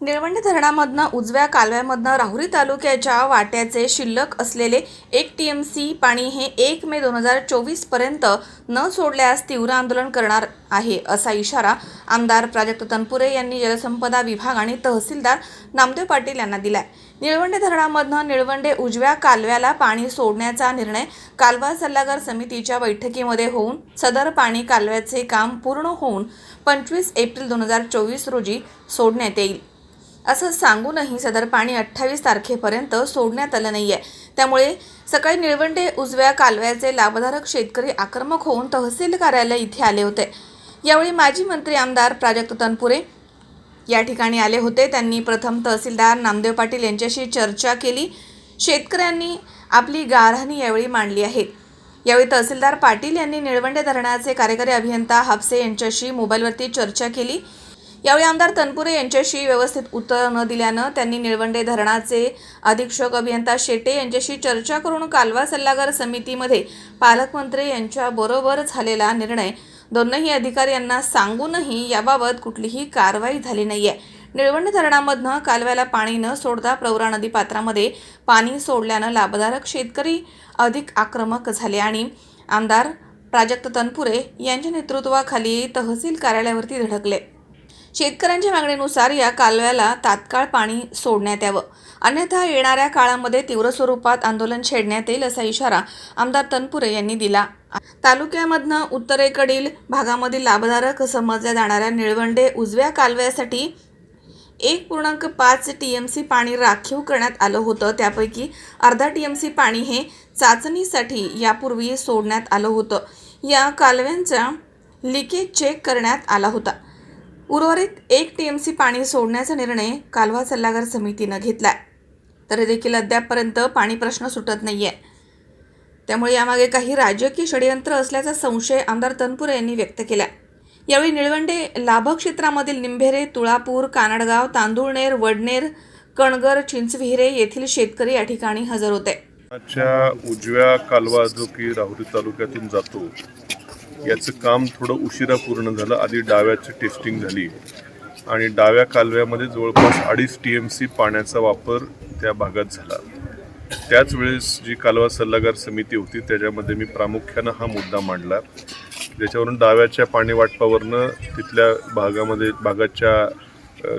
निळवंडे धरणामधनं उजव्या कालव्यामधनं राहुरी तालुक्याच्या वाट्याचे शिल्लक असलेले एक टी एम सी पाणी हे एक मे दोन हजार चोवीसपर्यंत न सोडल्यास तीव्र आंदोलन करणार आहे असा इशारा आमदार प्राजक्त तनपुरे यांनी जलसंपदा विभाग आणि तहसीलदार नामदेव पाटील यांना दिलाय. निळवंडे धरणामधनं निळवंडे उजव्या कालव्याला पाणी सोडण्याचा निर्णय कालवा सल्लागार समितीच्या बैठकीमध्ये होऊन सदर पाणी कालव्याचे काम पूर्ण होऊन पंचवीस एप्रिल दोन हजार चोवीस रोजी सोडण्यात येईल. असं सांगूनही सदर पाणी अठ्ठावीस तारखेपर्यंत सोडण्यात आलं नाही आहे त्यामुळे सकाळी निळवंडे उजव्या कालव्याचे लाभधारक शेतकरी आक्रमक होऊन तहसील कार्यालय इथे आले होते. यावेळी माजी मंत्री आमदार प्राजक्त तनपुरे या ठिकाणी आले होते. त्यांनी प्रथम तहसीलदार नामदेव पाटील यांच्याशी चर्चा केली. शेतकऱ्यांनी आपली गारहाणी यावेळी मांडली आहे. यावेळी तहसीलदार पाटील यांनी निळवंडे धरणाचे कार्यकारी अभियंता हापसे यांच्याशी मोबाईलवरती चर्चा केली. यावेळी आमदार तनपुरे यांच्याशी व्यवस्थित उत्तर न दिल्यानं त्यांनी निळवंडे धरणाचे अधीक्षक अभियंता शेटे यांच्याशी चर्चा करून कालवा सल्लागार समितीमध्ये पालकमंत्री यांच्याबरोबर झालेला निर्णय दोनही अधिकारी यांना सांगूनही याबाबत कुठलीही कारवाई झाली नाही आहे निळवंडे धरणामधनं कालव्याला पाणी न सोडता प्रवरा नदी पात्रामध्ये पाणी सोडल्यानं लाभधारक शेतकरी अधिक आक्रमक झाले आणि आमदार प्राजक्त तनपुरे यांच्या नेतृत्वाखाली तहसील कार्यालयावरती धडकले. शेतकऱ्यांच्या मागणीनुसार या कालव्याला तात्काळ पाणी सोडण्यात यावं. अन्यथा येणाऱ्या काळामध्ये तीव्र स्वरूपात आंदोलन छेडण्यात येईल असा इशारा आमदार तनपुरे यांनी दिला. तालुक्यामधनं उत्तरेकडील भागामधील लाभधारक समजल्या जाणाऱ्या निळवंडे उजव्या कालव्यासाठी एक पूर्णांक पाच टी एम सी पाणी राखीव करण्यात आलं होतं. त्यापैकी अर्धा टी एम सी पाणी हे चाचणीसाठी यापूर्वी सोडण्यात आलं होतं. या कालव्यांचा लिकेज चेक करण्यात आला होता. उर्वरित एक टी एम सी पाणी सोडण्याचा निर्णय कालवा सल्लागार समितीनं घेतलाय. तरी देखील अद्यापपर्यंत पाणी प्रश्न सुटत नाही आहे त्यामुळे यामागे काही राजकीय षडयंत्र असल्याचा संशय आमदार तनपुरे यांनी व्यक्त केला यावेळी निळवंडे लाभक्षेत्रामधील निंभेरे तुळापूर कानडगाव तांदूळनेर वडनेर कणगर चिंचविहिरे येथील शेतकरी या ठिकाणी हजर होते. उजव्या कालवा जो की राहुरी तालुक्यातून जातो याचं काम थोडं उशिरा पूर्ण झालं. आधी डाव्याची टेस्टिंग झाली. आणि डाव्या कालव्यामध्ये जवळपास अडीच टी एम सी पाण्याचा वापर त्या भागात झाला. त्याच वेळेस जी कालवा सल्लागार समिती होती त्याच्यामध्ये मी प्रामुख्यानं हा मुद्दा मांडला. ज्याच्यावरून डाव्याच्या पाणी वाटपावरनं तिथल्या भागामध्ये भागाच्या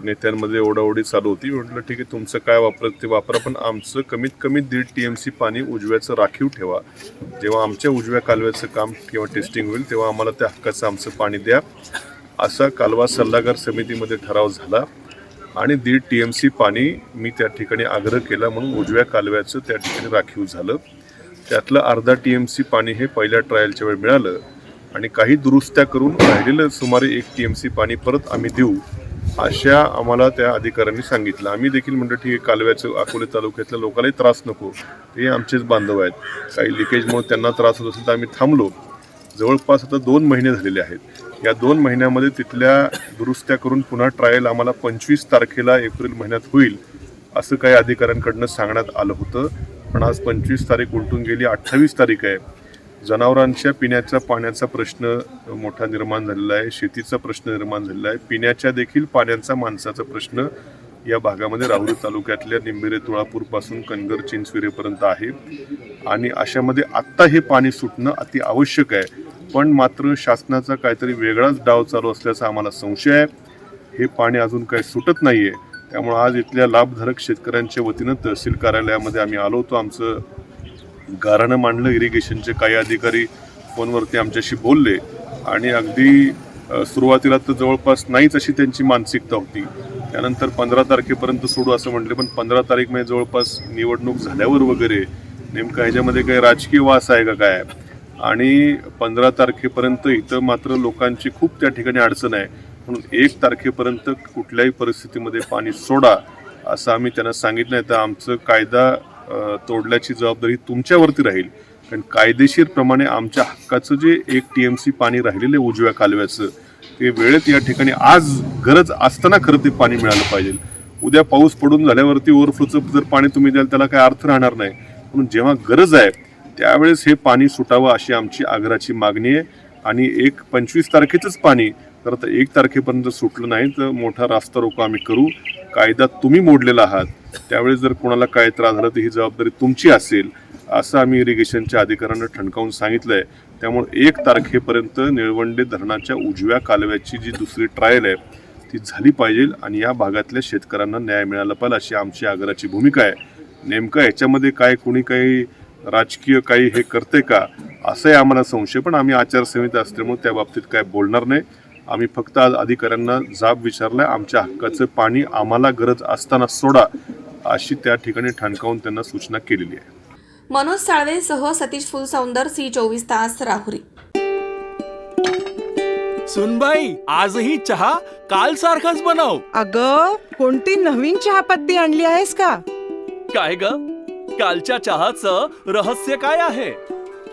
नेत्यांमध्ये ओढाओढी चालू होती. म्हटलं ठीक आहे तुमचं काय वापरत ते वापरा पण आमचं कमीत कमी दीड टी एम सी पाणी उजव्याचं राखीव ठेवा. जेव्हा आमच्या उजव्या कालव्याचं काम किंवा टेस्टिंग होईल तेव्हा आम्हाला त्या हक्काचं आमचं पाणी द्या. असा कालवा सल्लागार समितीमध्ये ठराव झाला आणि दीड टी एम सी पाणी मी त्या ठिकाणी आग्रह केला म्हणून उजव्या कालव्याचं त्या ठिकाणी राखीव झालं. त्यातलं अर्धा टी एम सी पाणी हे पहिल्या ट्रायलच्या वेळी मिळालं आणि काही दुरुस्त्या करून राहिलेलं सुमारे एक टी एम सी पाणी परत आम्ही देऊ अशा आम्हाला त्या अधिकाऱ्यांनी सांगितलं. आम्ही देखील म्हणतो ठीक आहे कालव्याचं अकोले तालुक्यातल्या लोकांनाही त्रास नको. ते आमचेच बांधव आहेत. काही लिकेजमुळे त्यांना त्रास होत असेल तर आम्ही थांबलो. जवळपास आता दोन महिने झालेले आहेत. या दोन महिन्यामध्ये तिथल्या दुरुस्त्या करून पुन्हा ट्रायल आम्हाला पंचवीस तारखेला एप्रिल महिन्यात होईल असं काही अधिकाऱ्यांकडनं सांगण्यात आलं होतं. पण आज पंचवीस तारीख उलटून गेली अठ्ठावीस तारीख आहे. जनावरांच्या पिण्याच्या पाण्याचा प्रश्न मोठा निर्माण झालेला आहे शेतीचा प्रश्न निर्माण झालेला आहे. पिण्याच्या देखील पाण्याचा माणसाचा प्रश्न या भागामध्ये राहुरी तालुक्यातल्या निंबेरे तुळापूरपासून कनगर चिंचविरेपर्यंत आहे. आणि अशामध्ये आत्ता हे पाणी सुटणं अति आवश्यक आहे. पण मात्र शासनाचा काहीतरी वेगळाच डाव चालू असल्याचा आम्हाला संशय आहे. हे पाणी अजून काही सुटत नाही आहे त्यामुळे आज इथल्या लाभधारक शेतकऱ्यांच्या वतीनं तहसील कार्यालयामध्ये आम्ही आलो होतो. आमचं गारानं मांडलं इरिगेशनचे काही अधिकारी फोनवरती आमच्याशी बोलले आणि अगदी सुरुवातीला तर जवळपास नाहीच अशी त्यांची मानसिकता होती. त्यानंतर पंधरा तारखेपर्यंत सोडू असं म्हटले पण पंधरा तारीख म्हणजे जवळपास निवडणूक झाल्यावर वगैरे नेमकं ह्याच्यामध्ये काही राजकीय वास आहे का काय? आणि पंधरा तारखेपर्यंत इथं मात्र लोकांची खूप त्या ठिकाणी अडचण आहे. म्हणून एक तारखेपर्यंत कुठल्याही परिस्थितीमध्ये पाणी सोडा असं आम्ही त्यांना सांगितलं. आहे तर आमचं कायदा तोडल्याची जबाबदारी तुमच्यावरती राहील. कारण कायदेशीर प्रमाणे आमच्या हक्काचं जे एक टी एम सी पाणी राहिलेलं आहे उजव्या कालव्याचं ते वेळेत या ठिकाणी आज गरज असताना खरं ते पाणी मिळालं पाहिजे. उद्या पाऊस पडून झाल्यावरती ओव्हरफ्लोचं जर पाणी तुम्ही द्याल त्याला काही अर्थ राहणार नाही. म्हणून जेव्हा गरज आहे त्यावेळेस हे पाणी सुटावं अशी आमची आग्रहाची मागणी आहे. आणि एक पंचवीस तारखेचंच पाणी तर आता एक तारखेपर्यंत सुटलं नाही तर मोठा रास्ता रोको आम्ही करू. कायदा तुम्ही मोडलेला आहात त्यावेळेस जर कोणाला काय त्रास झाला तर ही जबाबदारी तुमची असेल असं आम्ही इरिगेशनच्या अधिकाऱ्यांना ठणकावून सांगितलंय. त्यामुळे एक तारखेपर्यंत निळवंडे धरणाच्या उजव्या कालव्याची जी दुसरी ट्रायल आहे ती झाली पाहिजे आणि या भागातल्या शेतकऱ्यांना न्याय मिळाला पाहिजे अशी आमची आग्रहाची भूमिका आहे. नेमकं याच्यामध्ये काय कोणी काही राजकीय काही हे करते का असंही आम्हाला संशय पण आम्ही आचारसंहिता असल्यामुळे त्या बाबतीत काय बोलणार नाही. आम्ही फक्त आज अधिकाऱ्यांना जाब विचारलाय आमच्या हक्काचं पाणी आम्हाला गरज असताना सोडा अशी त्या ठिकाणी ठणकावून त्यांना सूचना केलेली आहे. मनोज साळवेसह सतीश फुलसौंदर सी चोवीस तास राहुरी. सुनबाई आजही चहा काल सारखाच बनव. अग कोणती नवीन चहापत्ती आणली आहेस का? काय ग? कालच्या चहाचं रहस्य काय आहे?